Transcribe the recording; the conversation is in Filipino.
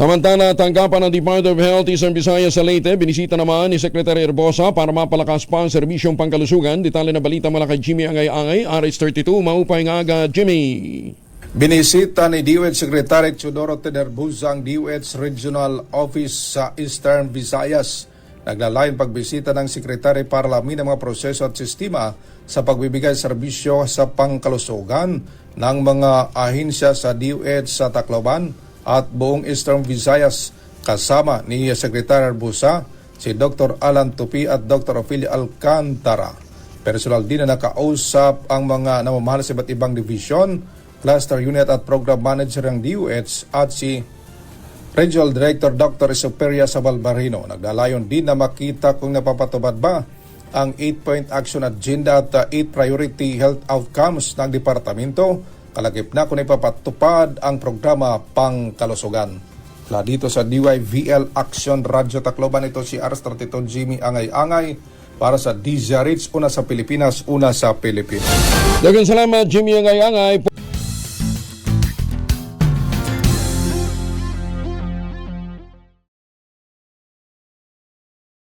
Samantala, tanggapan ng Department of Health Eastern Visayas sa Leyte, binisita naman ni Secretary Herbosa para mapalakas pa ang serbisyong pangkalusugan. Detalye na balita mula kay Jimmy Angay-Angay, RH32, maupay nga aga, Jimmy. Binisita ni DOH Secretary Teodoro Tederbuza ang DOH Regional Office sa Eastern Visayas. Naglalayon pagbisita ng sekretary para alamin ang mga proseso at sistema sa pagbibigay serbisyo sa pangkalusugan ng mga ahensya sa DOH sa Tacloban at buong Eastern Visayas kasama ni Secretary Busa, si Dr. Alan Tupi at Dr. Ophelia Alcantara. Personal din na nakausap ang mga namamahal sa iba't ibang division, cluster unit at program manager ng DOH at si Regional Director Dr. Superia Sabalbarino. Nagdalayon din na makita kung napapatubad ba ang 8-point action agenda at 8 priority health outcomes ng departamento kalagip na kung ipapatupad ang programa pangkalusugan. Mula dito sa DYVL Action Radyo Tacloban ito si Ars32 Jimmy Angay-Angay para sa DZRH, una sa Pilipinas, una sa Pilipinas. Dagan salamat, Jimmy Angay-Angay.